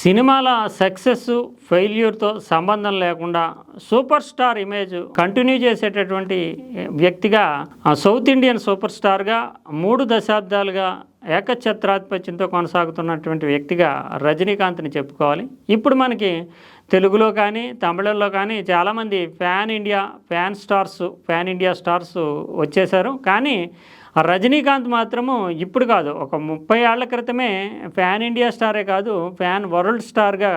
సినిమాల సక్సెస్ ఫెయిల్యూర్తో సంబంధం లేకుండా సూపర్ స్టార్ ఇమేజ్ కంటిన్యూ చేసేటటువంటి వ్యక్తిగా ఆ సౌత్ ఇండియన్ సూపర్ స్టార్గా మూడు దశాబ్దాలుగా ఏకఛత్రాధిపత్యంతో కొనసాగుతున్నటువంటి వ్యక్తిగా రజనీకాంత్ని చెప్పుకోవాలి. ఇప్పుడు మనకి తెలుగులో కానీ తమిళంలో కానీ చాలామంది pan India pan stars pan India stars వచ్చేసారు కానీ రజనీకాంత్ మాత్రము ఇప్పుడు కాదు ఒక ముప్పై ఏళ్ళ క్రితమే ఫ్యాన్ ఇండియా స్టారే కాదు ఫ్యాన్ వరల్డ్ స్టార్గా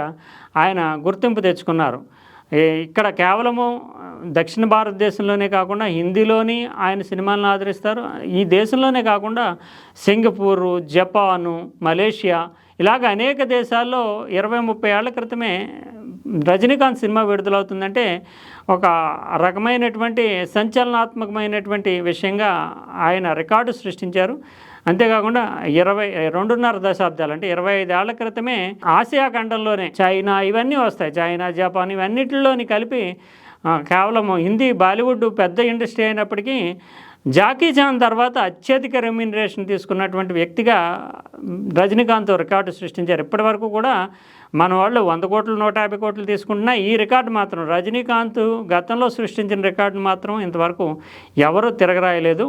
ఆయన గుర్తింపు తెచ్చుకున్నారు. ఇక్కడ కేవలము దక్షిణ భారతదేశంలోనే కాకుండా హిందీలోని ఆయన సినిమాలను ఆదరిస్తారు. ఈ దేశంలోనే కాకుండా సింగపూరు జపాను మలేషియా ఇలాగ అనేక దేశాల్లో ఇరవై ముప్పై ఏళ్ళ క్రితమే రజనీకాంత్ సినిమా విడుదలవుతుందంటే ఒక రకమైనటువంటి సంచలనాత్మకమైనటువంటి విషయంగా ఆయన రికార్డు సృష్టించారు. అంతేకాకుండా ఇరవై రెండున్నర దశాబ్దాలు అంటే ఇరవై ఐదేళ్ళ క్రితమే ఆసియా ఖండంలోనే చైనా ఇవన్నీ వస్తాయి. చైనా జపాన్ ఇవన్నిటిలోని కలిపి కేవలం హిందీ బాలీవుడ్ పెద్ద ఇండస్ట్రీ అయినప్పటికీ జాకీ చాన్ తర్వాత అత్యధిక రెమ్యునరేషన్ తీసుకున్నటువంటి వ్యక్తిగా రజనీకాంత్ రికార్డు సృష్టించారు. ఇప్పటి వరకు కూడా మన వాళ్ళు వంద కోట్లు నూట యాభై కోట్లు తీసుకుంటున్నా ఈ రికార్డు మాత్రం. రజనీకాంత్ గతంలో సృష్టించిన రికార్డు మాత్రం ఇంతవరకు ఎవరూ తిరగరాయలేదు.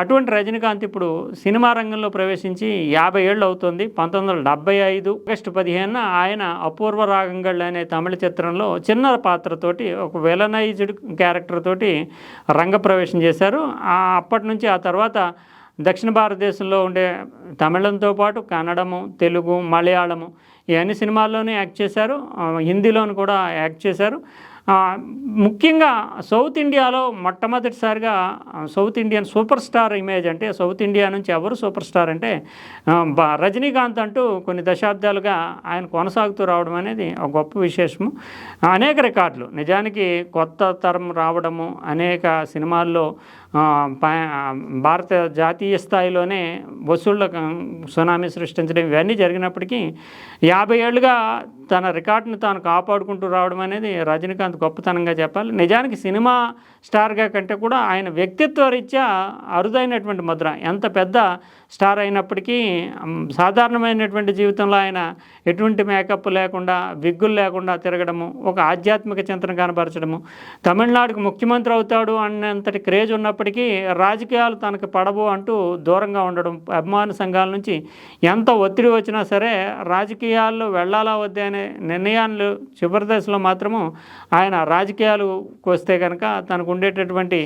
అటువంటి రజనీకాంత్ ఇప్పుడు సినిమా రంగంలో ప్రవేశించి యాభై ఏళ్ళు అవుతుంది. పంతొమ్మిది వందల డెబ్బై ఐదు ఆగస్టు పదిహేనున ఆయన అపూర్వ రాగంగళ్ళు అనే తమిళ చిత్రంలో చిన్న పాత్రతోటి ఒక విలనైజ్డ్ క్యారెక్టర్ తోటి రంగప్రవేశం చేశారు. అప్పటి నుంచి ఆ తర్వాత దక్షిణ భారతదేశంలో ఉండే తమిళంతో పాటు కన్నడము తెలుగు మలయాళము ఇవన్నీ సినిమాల్లోనే యాక్ట్ చేశారు. హిందీలోను కూడా యాక్ట్ చేశారు. ముఖ్యంగా సౌత్ ఇండియాలో మొట్టమొదటిసారిగా south Indian super star image అంటే సౌత్ ఇండియా నుంచి ఎవరు సూపర్ స్టార్ అంటే బ- రజనీకాంత్ అంటూ కొన్ని దశాబ్దాలుగా ఆయన కొనసాగుతూ రావడం అనేది ఒక గొప్ప విశేషము. అనేక రికార్డులు. నిజానికి కొత్త తరం రావడము అనేక సినిమాల్లో ప- భారత జాతీయ స్థాయిలోనే వసూళ్ళ సునామీ సృష్టించడం ఇవన్నీ జరిగినప్పటికీ యాభై ఏళ్ళుగా తన రికార్డును తాను కాపాడుకుంటూ రావడం అనేది రజనీకాంత్ గొప్పతనంగా చెప్పాలి. నిజానికి సినిమా స్టార్గా కంటే కూడా ఆయన వ్యక్తిత్వ రీత్యా అరుదైనటువంటి ముద్ర. ఎంత పెద్ద స్టార్ అయినప్పటికీ సాధారణమైనటువంటి జీవితంలో ఆయన ఎటువంటి మేకప్ లేకుండా విగ్గులు లేకుండా తిరగడము ఒక ఆధ్యాత్మిక చింతన కనబరచడము తమిళనాడుకు ముఖ్యమంత్రి అవుతాడు అన్నంతటి క్రేజ్ ఉన్నప్పటికీ రాజకీయాలు తనకు పడవు అంటూ దూరంగా ఉండడం అభిమాన సంఘాల నుంచి ఎంత ఒత్తిడి వచ్చినా సరే రాజకీయాల్లో వెళ్ళాలా వద్దే అనే నిర్ణయాలు చివరి దశలో మాత్రము ఆయన రాజకీయాలకు వస్తే కనుక తనకు ఉండేటటువంటి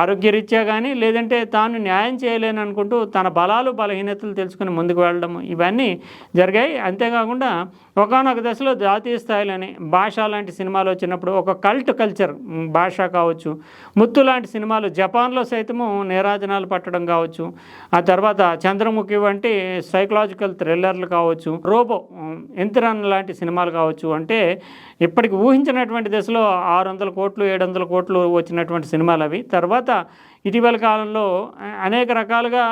ఆరోగ్యరీత్యా కానీ లేదంటే తాను న్యాయం చేయలేను అనుకుంటూ తన బలాలు బలహీనతలు తెలుసుకుని ముందుకు వెళ్ళడం ఇవన్నీ జరిగాయి. అంతేకాకుండా ఒకనొక దశలో జాతీయ స్థాయిలోనే భాష లాంటి సినిమాలు వచ్చినప్పుడు ఒక కల్ట్ కల్చర్ భాష కావచ్చు ముత్తు లాంటి సినిమాలు జపాన్లో సైతము నేరాజనాలు పట్టడం కావచ్చు ఆ తర్వాత చంద్రముఖి వంటి సైకలాజికల్ థ్రిల్లర్లు కావచ్చు రోబో మ్, లాంటి సినిమాలు కావచ్చు అంటే ఇప్పటికి ఊహించినటువంటి దశలో ఆరు వందల కోట్లు ఏడు వందల కోట్లు వచ్చినటువంటి సినిమాలు అవి. తర్వాత ఇటీవల కాలంలో అనేక రకాలుగా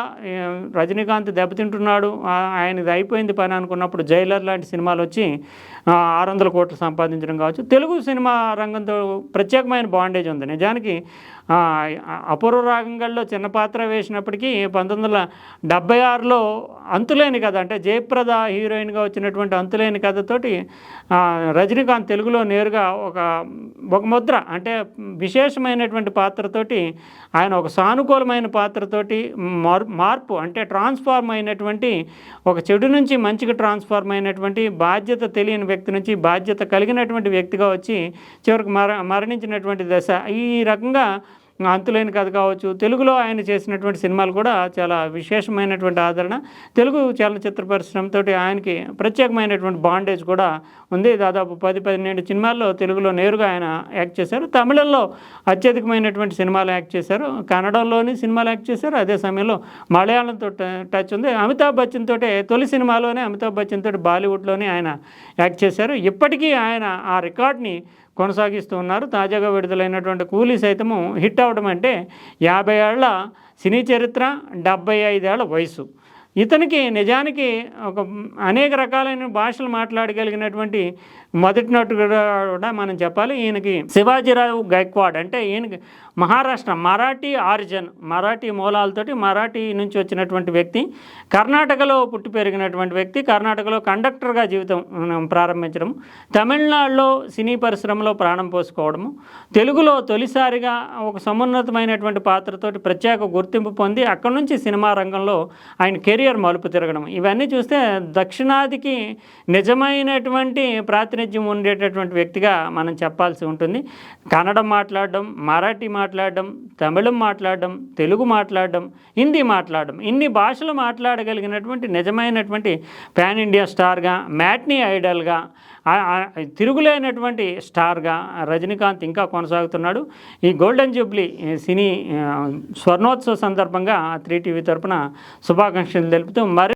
రజనీకాంత్ దెబ్బతింటున్నాడు. ఆయనది అయిపోయింది పని అనుకున్నప్పుడు జైలర్ లాంటి సినిమాలు వచ్చి ఆరు వందల కోట్లు సంపాదించడం కావచ్చు. తెలుగు సినిమా రంగంతో ప్రత్యేకమైన బాండేజ్ ఉంది. నిజానికి అపూర్వ రాగంగల్లో చిన్న పాత్ర వేసినప్పటికీ పంతొమ్మిది వందల డెబ్బై ఆరులో అంతులేని కథ అంటే జయప్రద హీరోయిన్గా వచ్చినటువంటి అంతులేని కథతోటి రజనీకాంత్ తెలుగులో నేరుగా ఒక ఒక ముద్ర అంటే విశేషమైనటువంటి పాత్రతోటి ఆయన ఒక సానుకూలమైన పాత్రతోటి మార్ మార్పు అంటే ట్రాన్స్ఫార్మ్ అయినటువంటి ఒక చెడు నుంచి మంచిగా ట్రాన్స్ఫార్మ్ అయినటువంటి బాధ్యత తెలియని వ్యక్తి నుంచి బాధ్యత కలిగినటువంటి వ్యక్తిగా వచ్చి చివరికి మర మరణించినటువంటి దశ. ఈ రకంగా అంతులేని కథ కావచ్చు. తెలుగులో ఆయన చేసినటువంటి సినిమాలు కూడా చాలా విశేషమైనటువంటి ఆదరణ. తెలుగు చలనచిత్ర పరిశ్రమతో ఆయనకి ప్రత్యేకమైనటువంటి బాండేజ్ కూడా ఉంది. దాదాపు పది పదిహేడు సినిమాల్లో తెలుగులో నేరుగా ఆయన యాక్ట్ చేశారు. తమిళంలో అత్యధికమైనటువంటి సినిమాలు యాక్ట్ చేశారు. కన్నడంలోని సినిమాలు యాక్ట్ చేశారు. అదే సమయంలో మలయాళంతో టచ్ ఉంది. అమితాబ్ బచ్చన్ తోటే తొలి సినిమాలోనే అమితాబ్ బచ్చన్ తోటి బాలీవుడ్లోనే ఆయన యాక్ట్ చేశారు. ఇప్పటికీ ఆయన ఆ రికార్డ్ని కొనసాగిస్తూ ఉన్నారు. తాజాగా విడుదలైనటువంటి కూలీ సైతము హిట్ అవడం అంటే యాభై ఏళ్ళ సినీ చరిత్ర డెబ్బై ఐదేళ్ళ వయసు. ఇతనికి నిజానికి ఒక అనేక రకాలైన భాషలు మాట్లాడగలిగినటువంటి మొదటి నటుడు కూడా మనం చెప్పాలి ఈయనకి శివాజీరావు గైక్వాడ్ అంటే ఈయనకి మహారాష్ట్ర మరాఠీ ఆరిజన్ మరాఠీ మూలాలతోటి మరాఠీ నుంచి వచ్చినటువంటి వ్యక్తి కర్ణాటకలో పుట్టి పెరిగినటువంటి వ్యక్తి కర్ణాటకలో కండక్టర్గా జీవితం ప్రారంభించడం తమిళనాడులో సినీ పరిశ్రమలో ప్రాణం పోసుకోవడము తెలుగులో తొలిసారిగా ఒక సమున్నతమైనటువంటి పాత్రతోటి ప్రత్యేక గుర్తింపు పొంది అక్కడి నుంచి సినిమా రంగంలో ఆయన కెరియర్ మలుపు తిరగడం. ఇవన్నీ చూస్తే దక్షిణాదికి నిజమైనటువంటి ప్రాతినిధ్యం ఉండేటటువంటి వ్యక్తిగా మనం చెప్పాల్సి ఉంటుంది. కన్నడం మాట్లాడడం మరాఠీ మాట్లాడడం తమిళం మాట్లాడడం తెలుగు మాట్లాడడం హిందీ మాట్లాడడం ఇన్ని భాషలు మాట్లాడగలిగినటువంటి నిజమైనటువంటి పాన్ ఇండియా స్టార్గా మ్యాట్నీ ఐడల్గా తిరుగులేనటువంటి స్టార్గా రజనీకాంత్ ఇంకా కొనసాగుతున్నాడు. ఈ గోల్డెన్ జూబ్లీ సినీ స్వర్ణోత్సవ సందర్భంగా త్రీ టీవీ తరపున శుభాకాంక్షలు తెలుపుతూ మరి